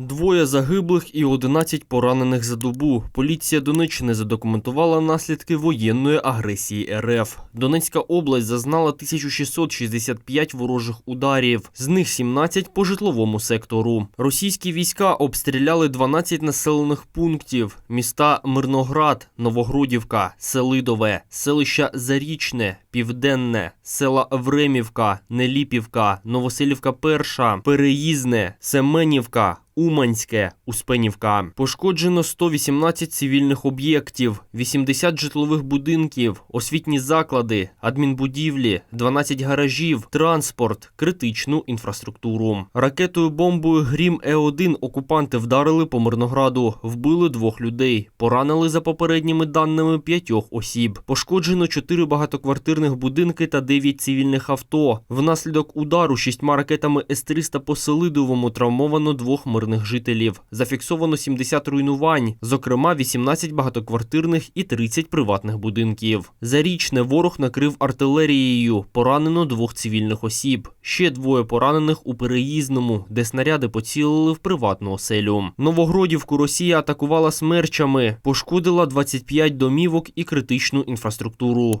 Двоє загиблих і 11 поранених за добу. Поліція Донеччини задокументувала наслідки воєнної агресії РФ. Донецька область зазнала 1665 ворожих ударів, з них 17 по житловому сектору. Російські війська обстріляли 12 населених пунктів: міста Мирноград, Новогродівка, Селидове, селища Зарічне, Південне, села Времівка, Неліпівка, Новоселівка Перша, Переїзне, Семенівка. Уманське, Успенівка. Пошкоджено 118 цивільних об'єктів, 80 житлових будинків, освітні заклади, адмінбудівлі, 12 гаражів, транспорт, критичну інфраструктуру. Ракетою бомбою Грім Е1 окупанти вдарили по Мирнограду, вбили двох людей, поранили за попередніми даними п'ятьох осіб. Пошкоджено 4 багатоквартирних будинки та 9 цивільних авто. Внаслідок удару шістьма ракетами С-300 по Селидовому травмовано двох мирних жителів. Зафіксовано 70 руйнувань, зокрема 18 багатоквартирних і 30 приватних будинків. Зарічне ворог накрив артилерією. Поранено двох цивільних осіб. Ще двоє поранених у переїзному, де снаряди поцілили в приватну оселю. Новогродівку Росія атакувала смерчами, пошкодила 25 домівок і критичну інфраструктуру.